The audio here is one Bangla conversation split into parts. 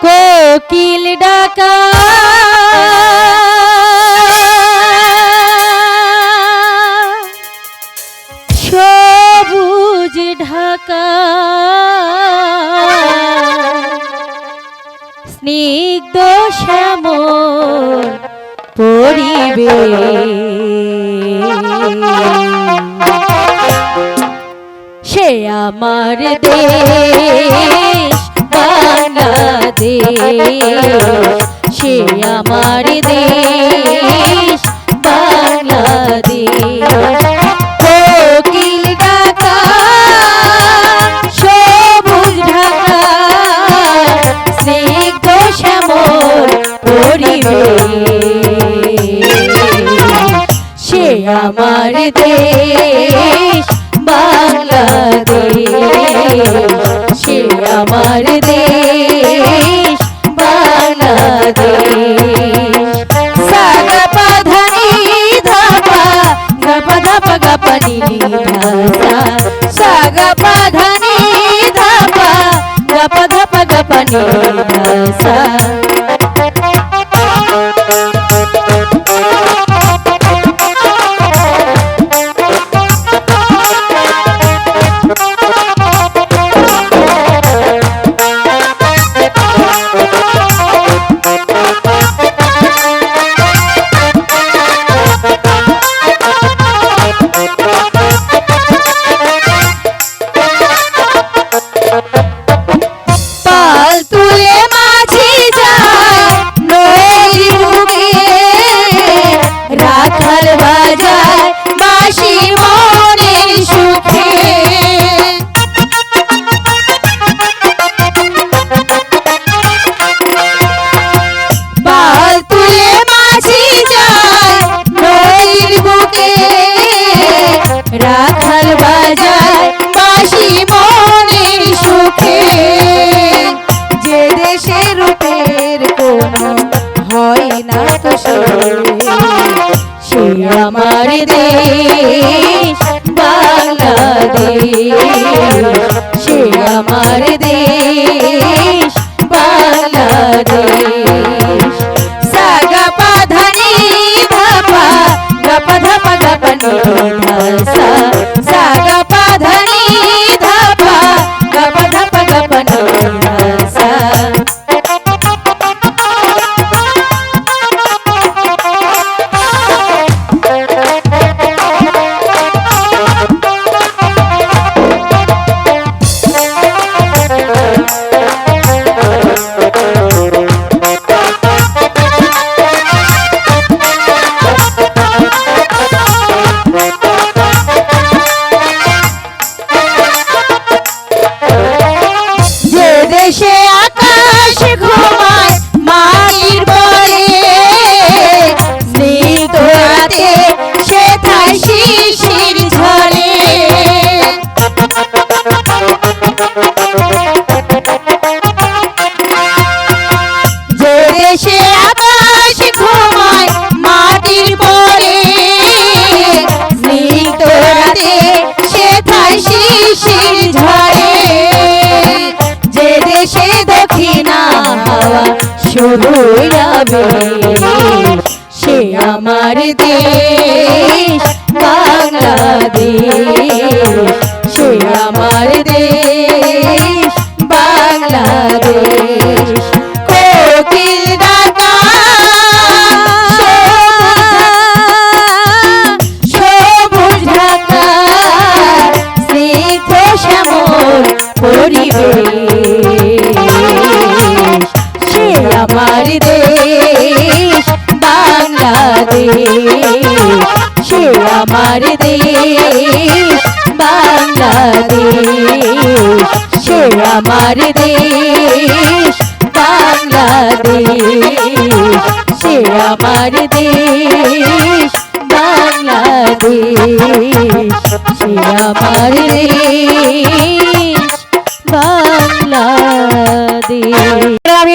কোকিল ডাকা। সবুজ ঢাকা। স্নিগ্ধ শ্যামল পরিবেশ। আমার দেশ বাংলাদেশ সে আমার দেশ। ভুলাবে সে আমার দেহ আমার দেশ বাংলাদেশ, সে আমার দেশ, বাংলাদেশ, সে আমার দেশ, বাংলাদেশ, সে আমার দেশ, বাংলাদেশ, সে আমার দেশ।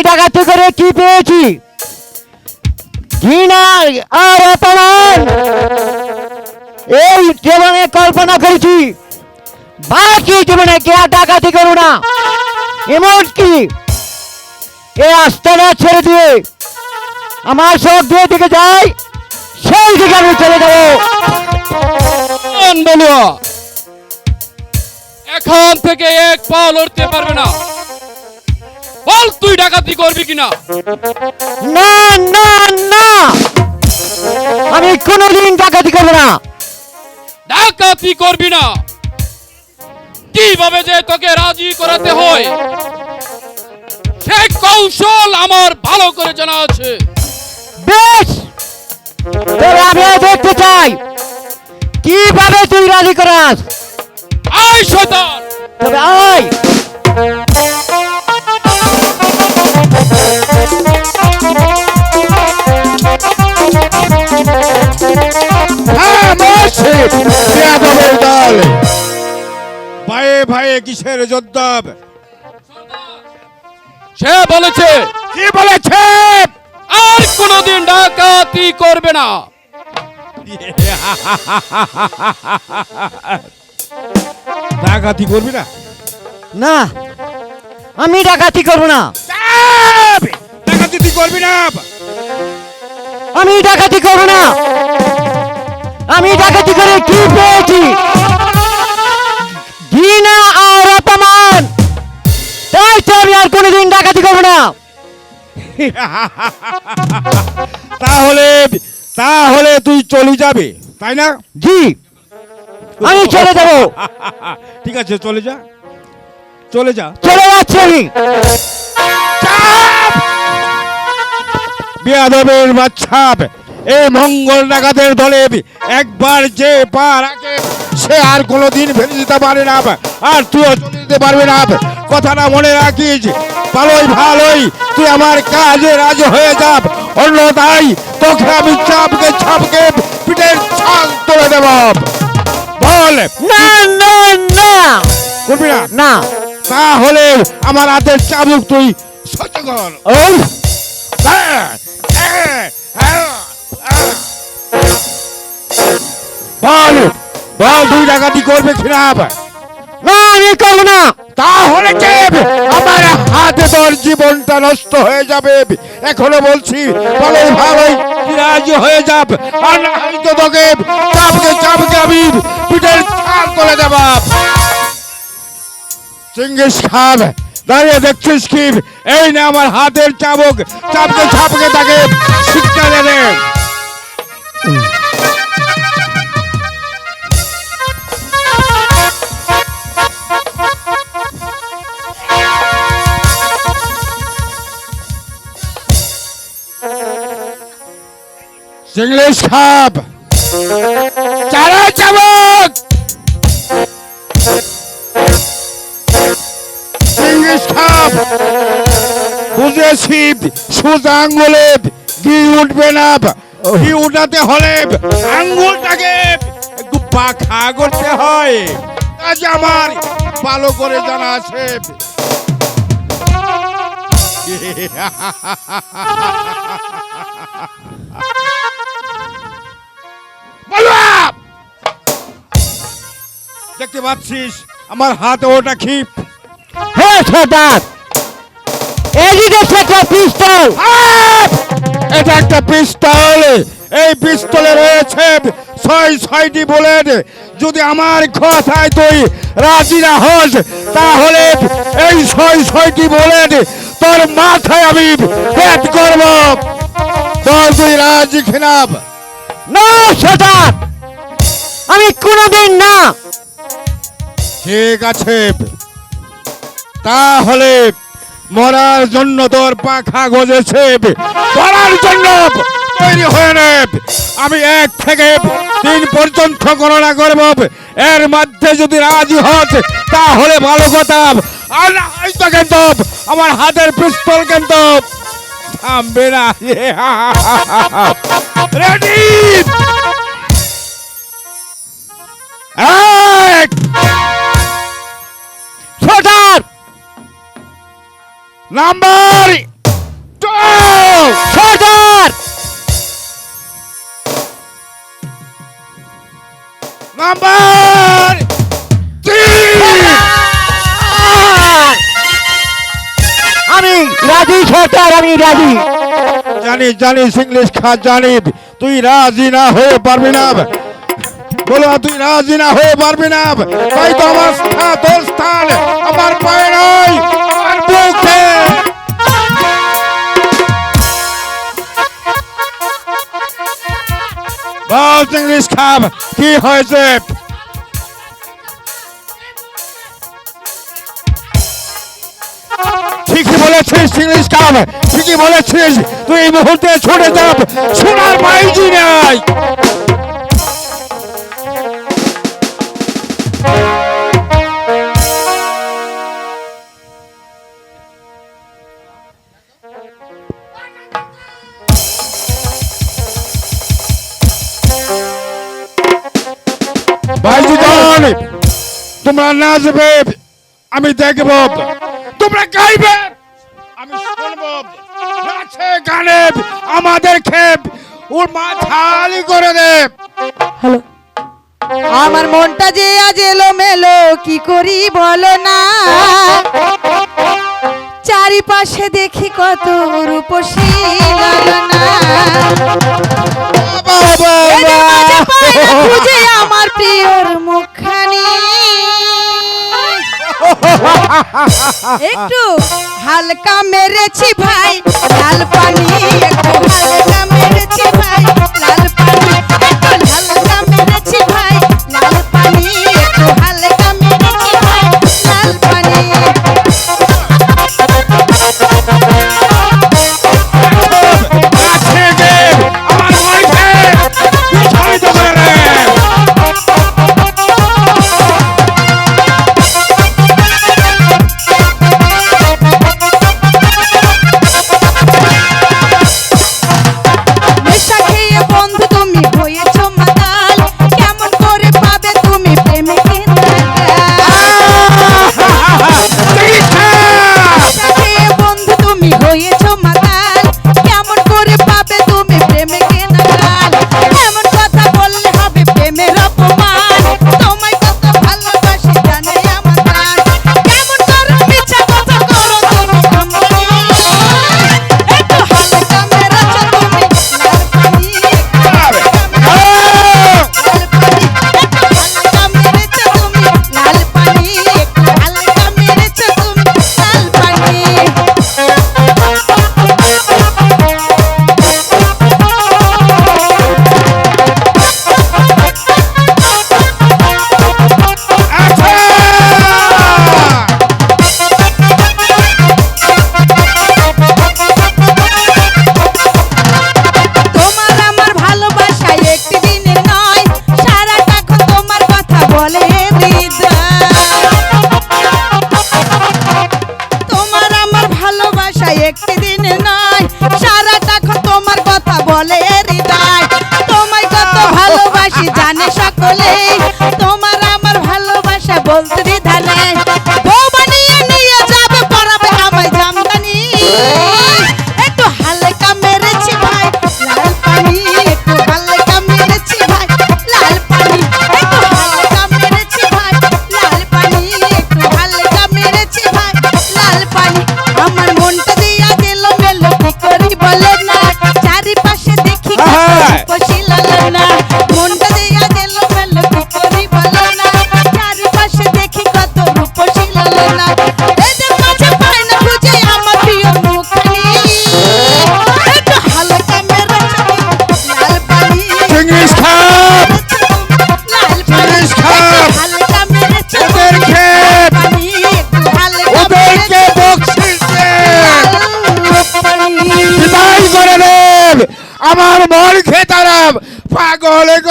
ডাকাতি করে কি পেয়েছি? এই জীবনে কল্পনা করেছি, বাকি জীবনে কে ডাকাতি করো না। এমনকি এ আস্তানা ছেড়ে দিয়ে আমার সব দিয়ে দিকে যাই সেই দিকে আমি চলে যাব। এখন থেকে এক পাও লড়তে পারবে না। বল তুই ডাকাতি করবি কিনা? না না না। আমি কোনোদিন ডাকাতি করব না। ডাকাতি করবি না। কীভাবে যে তোকে রাজি করাতে হয়? সে কৌশল আমার ভালো করে জানা আছে। বেশ। তবে আমিও দেখতে চাই। কীভাবে তুই রাজি করাস? আয় শয়তান! তবে আয়। বেয়াদবের দল ভাইয়ে ভাইয়ে কিসের যোদ্ধাব সে বলেছে কি বলেছে? আর কোনোদিন ডাকাতি করবে না। ডাকাতি করবি না? না আমি ডাকাতি করব না! ডাকাতি তুই করবি না? আমি ডাকাতি করব না। আমি ডাকাতি করে কি পেয়েছি? ঘৃণা আর অপমান। তাই তো আমি আর কোনোদিন ডাকাতি করব না। তাহলে তাহলে তুই চলে যাবে তাই না? জি। আমি চলে যাব। ঠিক আছে চলে যা। চলে যা। চলে যাচ্ছি আমি। বেয়াদবের বাচ্চাপ। এই মঙ্গল ডাকাতের দলে একবার যে পা রাখে সে আর কোনোদিন ফেলে দিতে পারে না আর তুইও চলে যেতে পারবি না। কথাটা মনে রাখিস ভালোই ভালোই তুই আমার কাজে রাজি হয়ে যাব অন্য তাই তোকে আমি চাপকে ছাপকে পিঠের ছাল তুলে দেব। বল। না না না। করবি না? না। তাহলে আমার হাতের চাবুক তুই সহ্য কর। বল বল, দুই ডাকাতি করবে না, আমি না। তাহলে আমার হাতে তোর জীবনটা নষ্ট হয়ে যাবে। এখনও বলছি ভালোই ভালোই রাজি হয়ে যাব আর হয়তো তোকে চাপকে চাপকে আমি করে দেব চিঙ্গিস খান দাঁড়িয়ে দেখছিস কি? এই না আমার হাতের চাবুক, চাপকে চাপকে তাকে শিক্ষা দেবে চিংলিশ খাপ চারা চাবুক চিংলিশ খাপ বুঝেছি সোজা আঙ্গুলে ঘি উঠবে না। ঘি উঠাতে হলে? আঙ্গুলটাকে একটু পাখা করতে হয়। কাজ আমার ভালো করে জানা আছে। দেখতে পাচ্ছিস আমার হাতে ওটা খিপ হে সর্দার। এদিকে একটা পিস্তল! এটা একটা পিস্তল। এই পিস্তলে রয়েছে ছয় ছয়টি বুলেট। যদি আমার কথায় তুই রাজি না হস, তাহলে এই ছয় ছয়টি বুলেট তোর মাথায় আমি পেট করব। বল তুই রাজি খিনাব না সর্দার আমি কোনোদিন না। ঠিক আছে। তাহলে মরার জন্য তোর পাখা গজেছে। মরার জন্য তৈরি হয়ে নে। আমি এক থেকে তিন পর্যন্ত গণনা করব। এর মধ্যে যদি রাজি হস, তাহলে ভালো কথা। আর হয়তো কিন্তু আমার হাতের পিস্তল কিন্তু থামবে না। রেডি এক। নাম্বার সর্দার নাম্বার আমি রাজি সর্দার আমি রাজি জানি জানিস ইংলিশ খা জানি তুই রাজি না হয়ে পারবি না বলো তুই রাজি না হয়ে পারবি না তাই তো আমার স্থান তোর স্থান। আমার পায়ে নয় আমার বুকে বল ইংলিশ খাম কি হয়েছে? ঠিকই বলেছিস ইংলিশ খাব ঠিকই বলেছিস। তুই এই মুহূর্তে ছুটে যাব। সোনার মাইজি নাই। তোমরা নাচবে আমি দেখব। তোমরা গাইবে আমি শুনব। নাচে গানে আমাদের খেপ ওর মাথা আলি করে দে হ্যালো। আমার মনটা যে আজ এলো মেলো কি করি বলো না? চারিপাশে দেখি কত রূপসী আমার প্রিয়র মুখ। एक हल्का मेरे छी भाई लाल पानी एक हल्का मेरे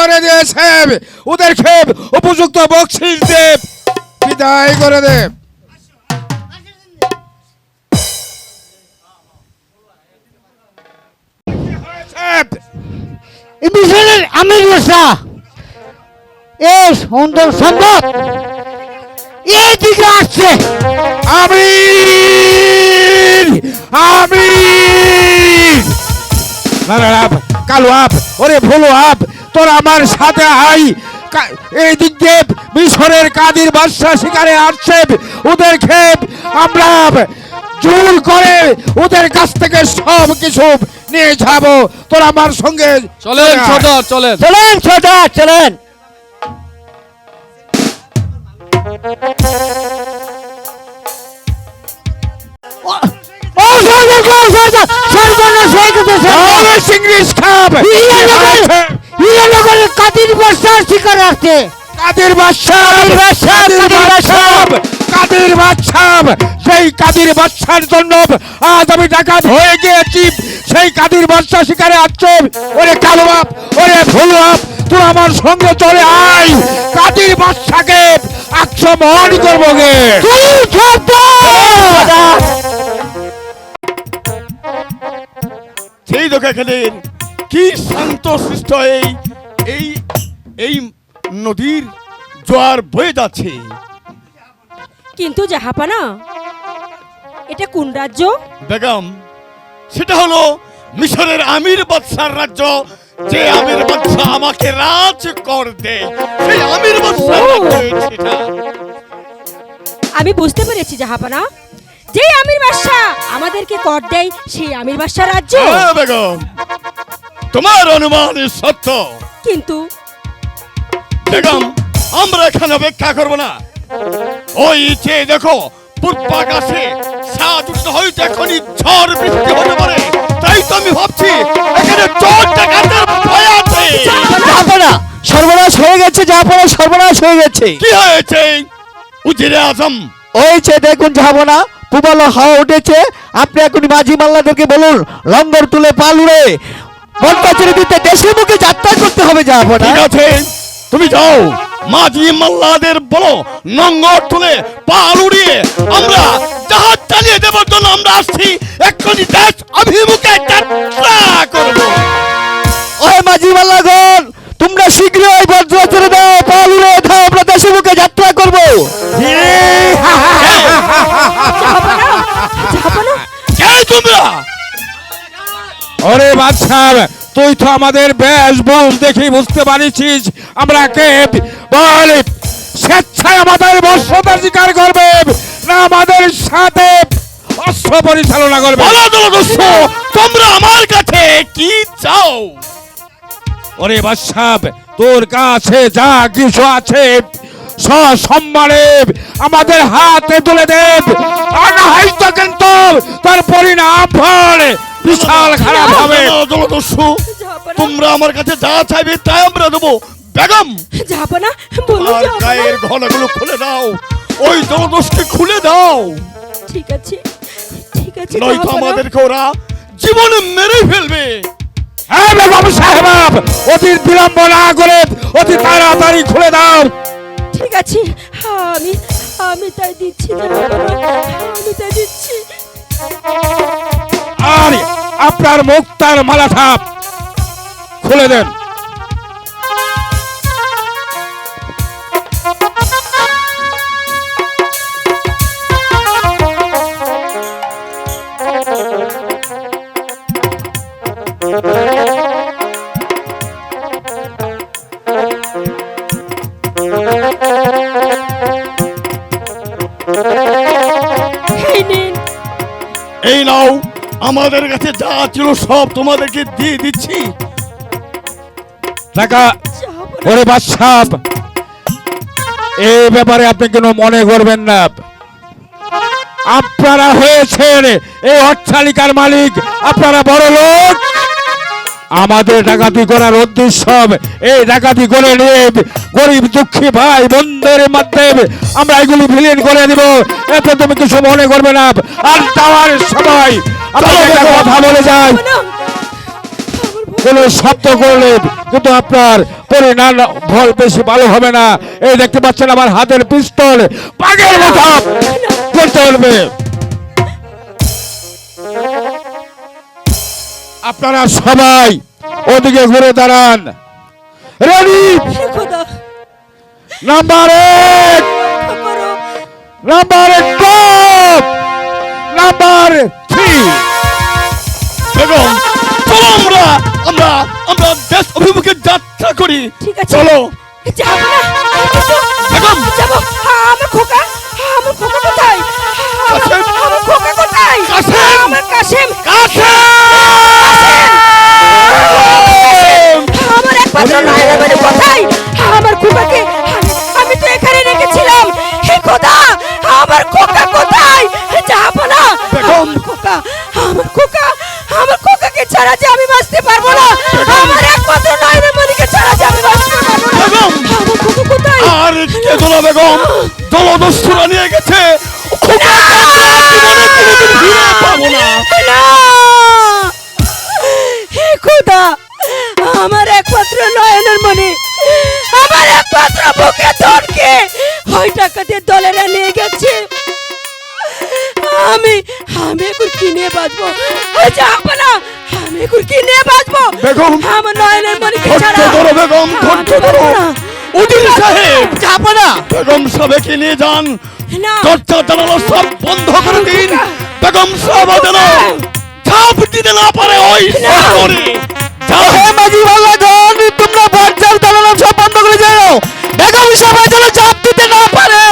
করে দিয়েছে ওদের খেপ উপযুক্ত বক্সিস দেব। বিদায় করে দেব। মিশনের আমির এ সুন্দর সম্ভব এই দিকে আসছে। আমি কালো আপ ওরে ভোলো আপ। তোর আমার সাথে আই এই দিক দিয়ে মিশরের কাদির বাদশা শিকারে আসছে ওদের খেপ আমরা জোর করে ওদের কাছ থেকে সব কিছু নিয়ে যাব তোর আমার সঙ্গে চলেন সর্দার চলেন চলেন সর্দার চলেন সর্বনাশ খাব হিরানগর কাদির বর্ষার শিকার রাখছে কাদের বাদশাহ কাদের বাদশাহ, কাদের বাদশাহ সেই কাদের বাদশার জন্য আজ আমি ডাকাত হয়ে গিয়েছি। সেই কাদের বাদশাহ শিকারে আসছে। ওরে কালো বাপ ওরে ভুল বাপ তুই আমার সঙ্গে চলে আয়। কাদের বাদশাকে আক্রমণ করব গে। সেই দোকানের কি শান্ত সৃষ্ট এই এই এই নদীর জোয়ার বয়ে যাচ্ছে? কিন্তু জাহাপানা এটা কোন রাজ্য? বেগম সেটা হলো মিশরের আমির বাদশার রাজ্য। যে আমির বাদশা আমাকে রাজ কর দেয় সেই আমির বাদশার সেটা। আমি বুঝতে পেরেছি জাহাপানা। যে আমির বাদশা আমাদেরকে কর দেয় সেই আমির বাদশা রাজ্য। হ্যাঁ, বেগম। তোমার অনুমান সত্য। কিন্তু বেগম আমরা এখানে অপেক্ষা করব না। ওই যে দেখো পূর্বাকাশে উঠতে হয়তো এখনই ঝড় বৃষ্টি হতে পারে। তাই তো আমি ভাবছি এখানে চোর ডাকাতের ভয় আছে। জাহাপনা সর্বনাশ হয়ে গেছে জাহাপনা সর্বনাশ হয়ে গেছে। কি হয়েছে? উজিরে আজম। ওই যে দেখুন যাবনা পুবালো হাওয়া উঠেছে। আপনি এখন মাঝি মাল্লাদেরকে বলুন লঙ্গর তুলে পাল উড়ে দিতে মুখে যাত্রা করতে হবে ঠিক আছে তুমি যাও। মাঝি মাল্লাদের বলো নঙ্গর তুলে পাল উড়িয়ে আমরা জাহাজ চালিয়ে দেবার জন্য আমরা আসছি। এক্ষুনি দেশ অভিমুখে যাত্রা করব। ওই মাঝি মাল্লাগণ তোমরা শীঘ্রই বজ্র ছেড়ে দাও পাল উড়ে দাও আমরা দেশের মুখে যাত্রা করব। জাহাপানা ওরে বাদশাহ তুই তো আমাদের বেশ বল দেখি বুঝতে পারিছিস। আমরা কে? বল। স্বেচ্ছায় আমাদের বর্ষতা স্বীকার করবে। না আমাদের সাথে অস্ত্র পরিচালনা করবে। তোমরা আমার কাছে কি চাও? ওরে বাদশাহ তোর কাছে যা কিছু আছে সসম্মানে আমাদের হাতে তুলে দেব। আর না হয়তো কিন্তু তার পরিণাম ফল। বিশাল খারাপ হবে। জাহাপানা তোমরা আমার কাছে যা চাইবে তাই আমরা দেবো। বেগম! আর জাহাপানা। গায়ের ঘনাগুলো খুলে দাও। ওই দলদস্যকে খুলে দাও। ঠিক আছে ঠিক আছে নয়তো। আমাদেরকে ওরা জীবনে মেরে ফেলবে। হ্যাঁ বেগম সাহেব অতি বিলম্ব না করে অতি তাড়াতাড়ি খুলে দাও। ঠিক আছে। আমি আমি তাই দিচ্ছি আমি তাই দিচ্ছি। আর, আপনার মুক্তার মালা সাপ খুলে দেন। আমাদের কাছে যা ছিল সব তোমাদেরকে দিয়ে দিচ্ছি। টাকা ওরে বাদশাহ। এই ব্যাপারে আপনি কেন মনে করবেন না। আপনারা হয়েছেন এই অট্টালিকার মালিক। আপনারা বড় লোক আমাদের ডাকাতি করার উদ্দেশ্য হবে। এই ডাকাতি করে নিয়ে গরিব দুঃখী ভাই বন্ধের মাধ্যমে আমরা এগুলি বিলীন করে দিব। এতে তুমি কিছু মনে করবে না। আর সময় আপনাকে একটা কথা বলে যায় কোনো শব্দ করলে কিন্তু আপনার পরিণাম ফল বেশি ভালো হবে না। এই দেখতে পাচ্ছেন আমার হাতের পিস্তল। পাগের মতো করতে হবে আপনারা সবাই ওদিকে ঘুরে দাঁড়ান। রেডি নাম্বার এক নাম্বার টু নাম্বার থ্রি চলো আমরা আমরা আমরা দেশ অভিমুখে যাত্রা করি। ঠিক আছে। চলো। যাব আমার খোকা। আমার খোকা কোথায়? আমার। আমার খোকা কোথায়? ছাড়া যে আমি বাঁচতে পারব না। আমার একমাত্র নয়নের মনিকে ছাড়া যে আমি বাঁচতে পারব না। কোথায়? আর কেদলা বেগম দলদস্যুরা নিয়ে গেছে। আমরা একমাত্র নয়নের মনি আমার একমাত্র বুকে ধরকে ওই টাকাতে দলেরা নিয়ে গেছে। আমি আমি এখন কি নিয়ে বাঁচবো। যাব না এখন কি নিয়ে বাঁচবো? বেগম! আমার নয়নের ধৈর্য ছাড়া। ধরো বেগম ধৈর্য না। উজির সাহেব যাব না। বেগম সাহেবকে নিয়ে যান। দরজা জানালা সব বন্ধ করে দিন। বেগম সাহেব যেন ঝাঁপ দিতে না পারে ওই শহরে হে মাঝি মাল্লাগণ তোমরা বাচ্চার দালানো সব বন্ধ করে যাও বেগম সবাই যেন চাপ দিতে না পারে।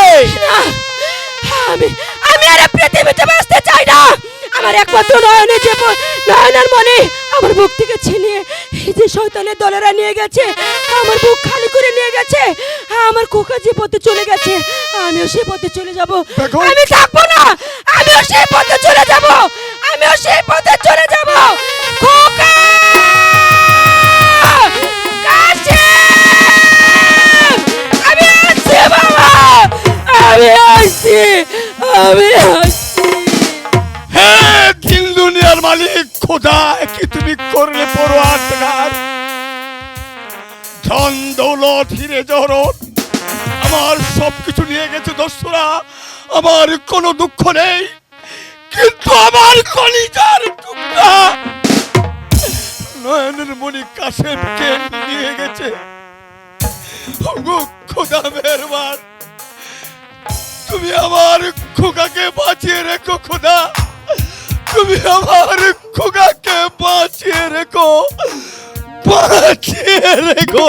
আমি আমি আর পৃথিবীতে আমার একমাত্র নয়নে যে নয়নের মনে আমার বুক থেকে ছিনিয়ে এই যে শয়তানের দলেরা নিয়ে গেছে আমার বুক খালি করে নিয়ে গেছে আমার কোকা যে পথে চলে গেছে আমিও সেই পথে চলে যাব! আমি থাকব না আমিও সেই পথে চলে যাব আমিও সেই পথে চলে যাব। খোকা! আমি আসছি আমি আসছি। মালিক খোদা কি তুমি করলে পড়োয়ার ধন দৌলত, হিরে জহরত, আমার সবকিছু নিয়ে গেছে দস্যুরা আমার কোনো দুঃখ নেই, কিন্তু আমার কলিজার টুকরা। নয়নের মণি কাশেমকে নিয়ে গেছে। খোদা মেহরবান, তুমি আমার খোকাকে বাঁচিয়ে রেখো খোদা। তুমি আমার খোকাকে বাঁচিয়ে রেখো বাঁচিয়ে রেখো।